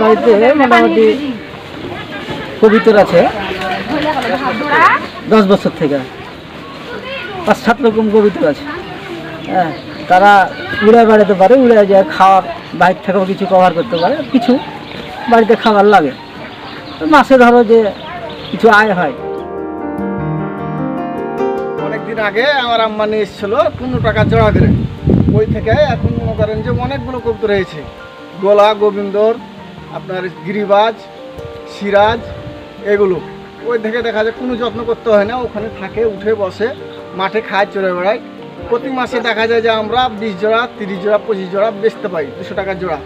বাড়িতে মোটামুটি কবিতর আছে। দশ বছর থেকে। পাঁচ, সাত রকম কবিতর আছে। হ্যাঁ তারা উড়ে বেড়াতে পারে, উড়ে যায় খাওয়ার বাইর থেকেও কিছু কভার করতে পারে, কিছু বাড়িতে খাবার লাগে। মাসে ধরো যে কিছু আয় হয়। অনেকদিন আগে আমার আম্মা নিয়ে এসেছিল পনেরো টাকা জোড়া করে। ওই থেকে এখন মনে করেন যে অনেকগুলো কবুতর হয়েছে। গোলা, গোবিন্দর আপনার গিরিবাজ সিরাজ এগুলো। ওই থেকে দেখা যায় কোনো যত্ন করতে হয় না ওখানে থাকে উঠে বসে মাঠে খায় চড়ে বেড়ায়। প্রতি মাসে দেখা যায় যে আমরা বিশ জোড়া তিরিশ জোড়া পঁচিশ জোড়া বেচতে পাই দুশো টাকা জোড়া।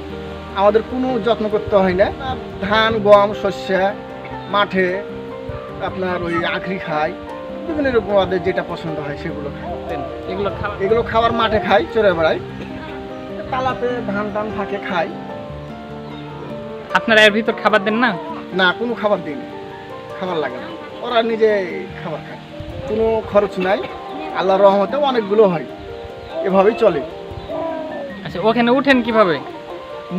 আমাদের কোনো যত্ন করতে হয় না। ধান গম শস্য মাঠে আপনার ওই আখরি খায়। বিভিন্ন রকম আমাদের যেটা পছন্দ হয় সেগুলো খায়। এগুলো এগুলো খাবার মাঠে খাই চড়ে বেড়াই তালাতে ধান টান থাকে খাই আপনারা এর ভিতর খাবার দেন না? না কোনো খাবার দিই খাবার লাগে না। ওরা নিজে খাবার খায়। কোনো খরচ নাই। আল্লাহর রহমতে অনেকগুলো হয়। এভাবেই চলে। আচ্ছা ওখানে উঠেন কীভাবে?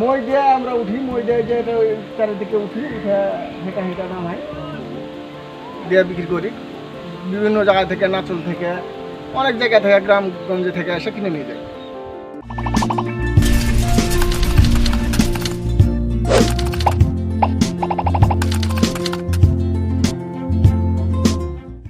মই দিয়ে আমরা উঠি। মই দিয়ে যে চারিদিকে উঠি উঠে হেঁটা হেঁটা নামাই। দিয়ে বিক্রি করি। বিভিন্ন জায়গা থেকে নাচল থেকে অনেক জায়গা থেকে গ্রামগঞ্জ থেকে এসে কিনে নিয়ে যাই।